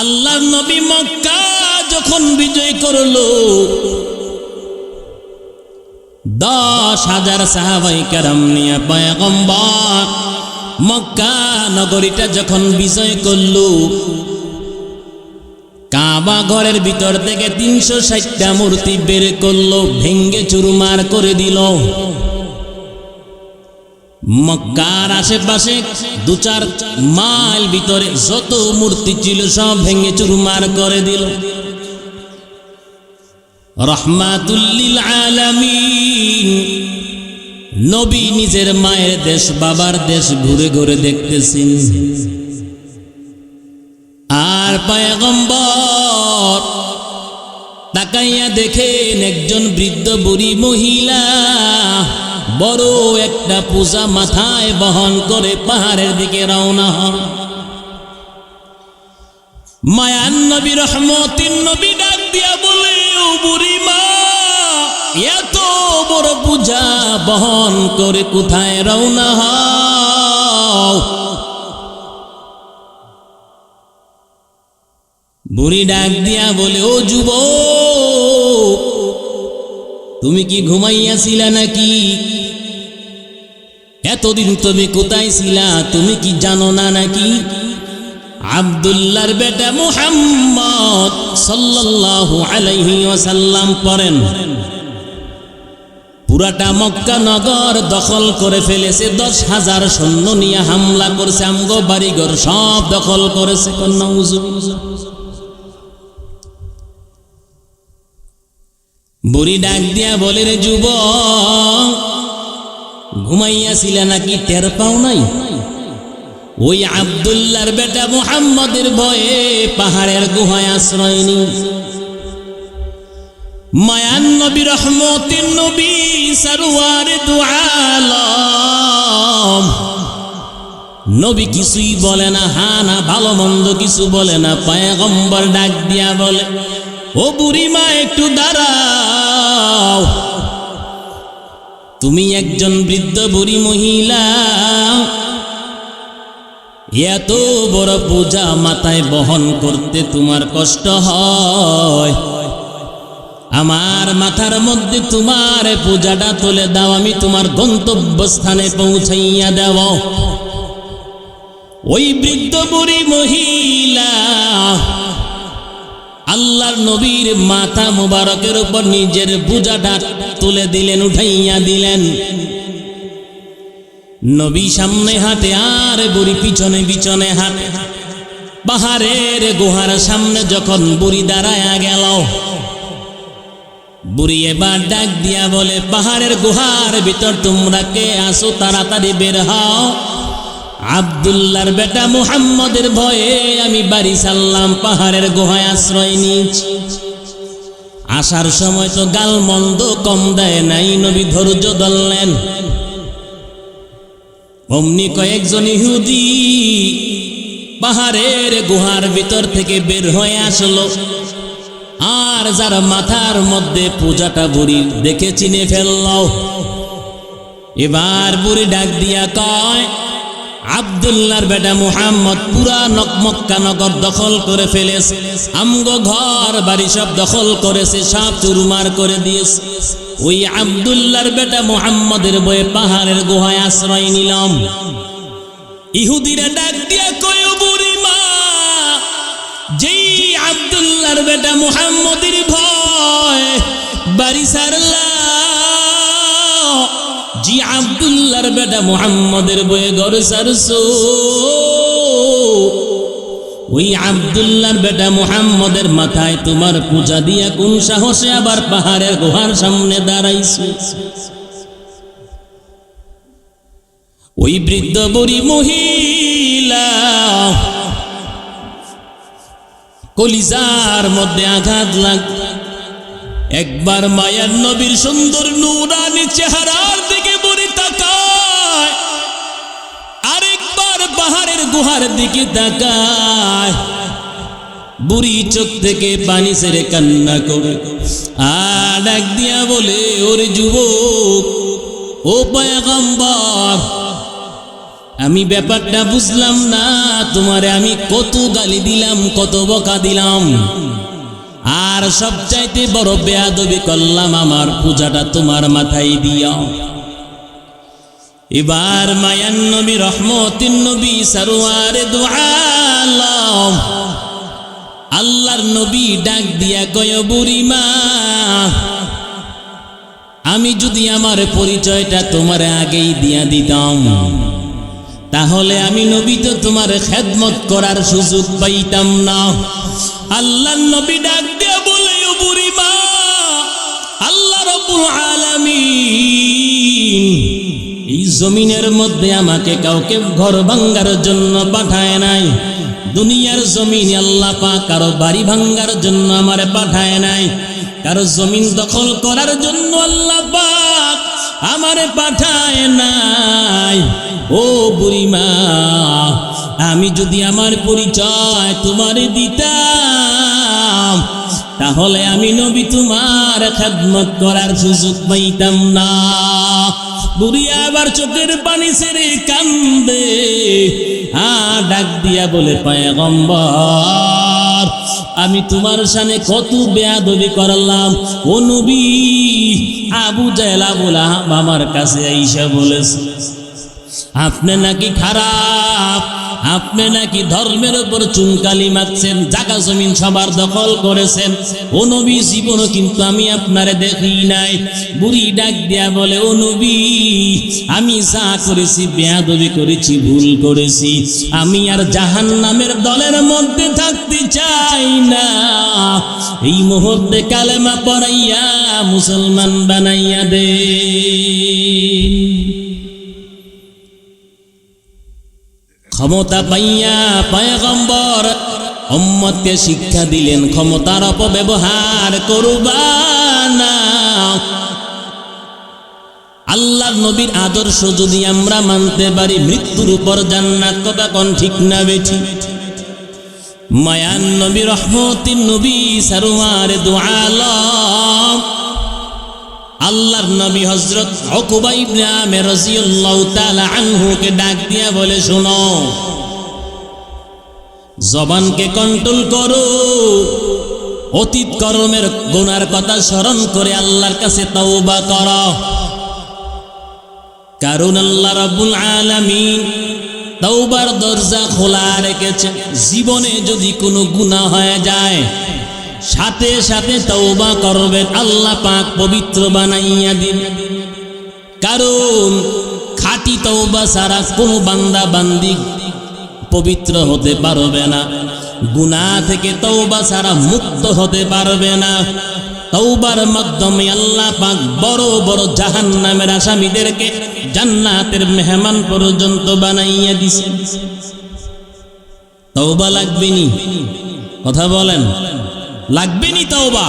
আল্লাহর নবী মক্কা যখন বিজয় করল, দশ হাজার সাহাবাই কারাম নিয়ে পয়গম্বর মক্কা নগরীটা যখন বিজয় করল, কাবা ঘরের ভিতর থেকে তিনশো ষাটটা মূর্তি বের করল ভেঙ্গে চুরমার করে দিল। মক্কার আশেপাশে দু চার মাইল ভিতরে যত মূর্তি ছিল সব ভেঙে চুরমার করে দিল। রহমাতুল্লিল আলামিন। নবী নিজের মায়ের দেশ, বাবার দেশ ঘুরে ঘুরে দেখতেছেন। আর পায়গম্বর তাকাইয়া দেখেন একজন বৃদ্ধ বুড়ি মহিলা বড় একটা পূজা মাথায় বহন করে পাহাড়ের দিকে রওনা হন। মায়ান নবী নবী ডাক দিয়া বলে বুড়ি মা, এত বড় পূজা বহন করে কোথায় রওনা হও? বুড়ি ডাক দিয়া বলে, ও যুব তুমি কি ঘুমাইয়াছিলা নাকি? এতদিন তুমি কোথায় ছিলা? তুমি কি জানো না নাকি? আব্দুল্লাহর বেটা মুহাম্মদ সাল্লাল্লাহু আলাইহি ওয়াসাল্লাম পড়েন। পুরাটা মক্কা নগর দখল করে ফেলেছে, দশ হাজার সৈন্য নিয়ে হামলা করছে, আমগো বাড়িঘর সব দখল করেছে বুড়ি ডাক দিয়া বলে, রে যুব ঘুমাইয়াছিলে নাকি টের পাও নাই? ওই আবদুল্লার বেটা মুহাম্মদের ভয়ে পাহাড়ের গুহায় আশ্রয় নি। মায়ান নবী রহমতিন নবী সারওয়ার দুআলম। নবী কিছুই বলে না, হা না, ভালো মন্দ কিছু বলে না পায়ে পায়গম্বর ডাক দিয়া বলে, ও বুড়ি মা একটু দাঁড়াও। তুমি একজন বৃদ্ধ বুড়ি মহিলা। এত বড় পূজা মাথায় বহন করতে তোমার কষ্ট হয়। আমার মাথার মধ্যে তোমার পূজাটা তুলে দাও, আমি তোমার গন্তব্যস্থানে পৌঁছাইয়া দেব। ওই বৃদ্ধ বুড়ি মহিলা আল্লাহর নবীর মাথা মুবারকের উপর নিজের পূজাটা তুলে দিলেন, উঠাইয়া দিলেন। নবী সামনে হাঁটে, আর বুড়ি পিছনে পিছনে হাঁটে। পাহাড়ের গুহার সামনে যখন বুড়ি দাঁড়ায়া গেল, বুড়ি এবার ডাক দিয়া বলে, পাহাড়ের গুহার ভিতর তোমরা কে আসো তাড়াতাড়ি বের হও। আবদুল্লার বেটা মুহাম্মদের ভয়ে আমি বাড়ি সারলাম পাহাড়ের গুহায় আশ্রয় নিয়েছি। আসার সময় তো গাল মন্দ কম দেয় নাই, নবী ধৈর্য ধরলেন। অমনি কয়েকজন ইহুদি পাহাড়ের গুহার ভিতর থেকে বের হয়ে আসলো। আর যার মাথার মধ্যে পূজাটা বুড়ি দেখে চিনে ফেলল, এবার বুড়ি ডাক দিয়া কয় আবদুল্লার বেটা মুহাম্মদ পুরা নকমক্কা নগর দখল করে ফেলেছে। আমগো ঘর, বাড়ি সব দখল করেছে, সাপ চুরমার করে দিয়েছে। ওই আবদুল্লার বেটা মুহাম্মদের বয়ে পাহাড়ের গুহায় আশ্রয় নিলাম। ইহুদিরা ডাক দিয়া কয় বুড়ি মা, যেই আবদুল্লার বেটা মুহাম্মদের ভয়, বাড়ি সারলা জি আবদুল্লার বেটা মুহাম্মদের বয়ে ঘর সারসো ওই আবদুল্লার বেটা মুহাম্মদের মাথায় তোমার পূজা দিয়া কোন সাহসে আবার পাহাড়ের গুহার সামনে দাঁড়াইছো। ওই বৃদ্ধ বুড়ি মহিলা কলিজার মধ্যে আঘাত লাগ একবার মায়ার নবীর সুন্দর নুরানি চেহারার দিকে পাহাড়ের গুহার দিকে তাকায়। বুড়ি চোখ থেকে পানি ছেড়ে কান্না করে। আর ডাক দিয়া বলে, ওরে যুবক, ও পয়গম্বর, আমি ব্যাপারটা বুঝলাম না। তোমারে আমি কত গালি দিলাম, কত বকা দিলাম। আর সবচাইতে বড় বেয়াদবি করলাম, আমার পূজাটা তোমার মাথায় দিয়াও এবার মায়ান নবী, রহমতিন নবী, সারোয়ারে আল্লাহর নবী ডাক দিয়া কয় বুড়িমা আমি যদি আমার পরিচয়টা তোমার আগেই দিয়া দিতাম, তাহলে আমি নবী তো তোমার খেদমত করার সুযোগ পাইতাম না। আল্লাহ নবী ডাক দিয়া বলে বুড়িমা আল্লাহ রব্বুল আলামিন এই জমিনের মধ্যে আমাকে কাউকে ঘর ভাঙ্গার জন্য পাঠায় নাই। দুনিয়ার জমিন আল্লাহ পাক কারও বাড়ি ভাঙ্গার জন্য আমারে পাঠায় নাই। কারও জমিন দখল করার জন্য আল্লাহ পাক আমারে পাঠায় নাই। ও বুড়িমা আমি যদি আমার পরিচয় তোমারে দিতাম, তাহলে আমি নবী তোমার খেদমত করার সুযোগ পাইতাম না। বুড়িয়া আবার চোখের পানি ছেড়ে কান্দে। আ ডাক দিয়া বলে, পায়গম্বর, আমি তোমার সামনে কত বেয়াদবি করলাম। ও নবী, আবু জেলা বলা আমার কাছে আইসা বলেছে। আপনি নাকি খারাপ? আপনি নাকি ধর্মের উপর চুনকালি মারছেন, জাগা জমিন সবার দখল করেছেন? ও নবী, জীবনও কিন্তু আমি আপনারে দেখি নাই। বুড়ি ডাক দিয়া বলে, ও আমি যা করেছি, বেয়াদবি করেছি, ভুল করেছি। আমি আর জাহান নামের দলের মধ্যে থাকতে চাই না। এই মুহূর্তে কালেমা পড়াইয়া মুসলমান বানাইয়া দে। ক্ষমতা পাইয়া পয়গম্বর উম্মতকে শিক্ষা দিলেন, ক্ষমতার অপব্যবহার করবা না। আল্লাহর নবীর আদর্শ যদি আমরা মানতে পারি, মৃত্যুর উপর জান্নাত কথা কোন ঠিক না বেঠি? মায়ান নবী রহমতিন নবী সারোয়ার দোয়ালম আল্লাহর নবী হজরত অকুবা আনহুকে ডাক দিয়া বলে, শোনো, জবানকে কন্ট্রোল করো। অতীত কর্মের গুনার কথা স্মরণ করে আল্লাহর কাছে তওবা কর। কারণ আল্লাহ রাব্বুল আলামিন তওবার দরজা খোলা রেখেছে জীবনে যদি কোনো গুনাহ হয়ে যায় সাথে সাথে তওবা করবেন, আল্লাহ পাক পবিত্র বানাইয়া দিন। কারণ খাঁটি তওবা ছাড়া কোনো বান্দা বান্দি পবিত্র হতে পারবে না। গুনাহ থেকে তওবা ছাড়া মুক্ত হতে পারবে না। তওবার মাধ্যমে আল্লাহ পাক বড় বড় জাহান্নামের আসামিদেরকে জান্নাতের মেহমান পর্যন্ত বানাইয়া দিছে। তওবা লাগবে নি? কথা বলেন। লাগবে নি তওবা?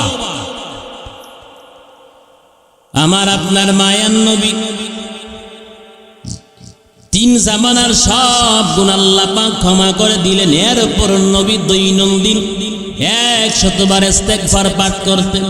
আমার আপনার মায়ান নবী। তিন জামানার সব গুণ আল্লাহ ক্ষমা করে দিলেন। এর উপর নবী দৈনন্দিন এক শতবার ইস্তেগফার পাঠ করতেন।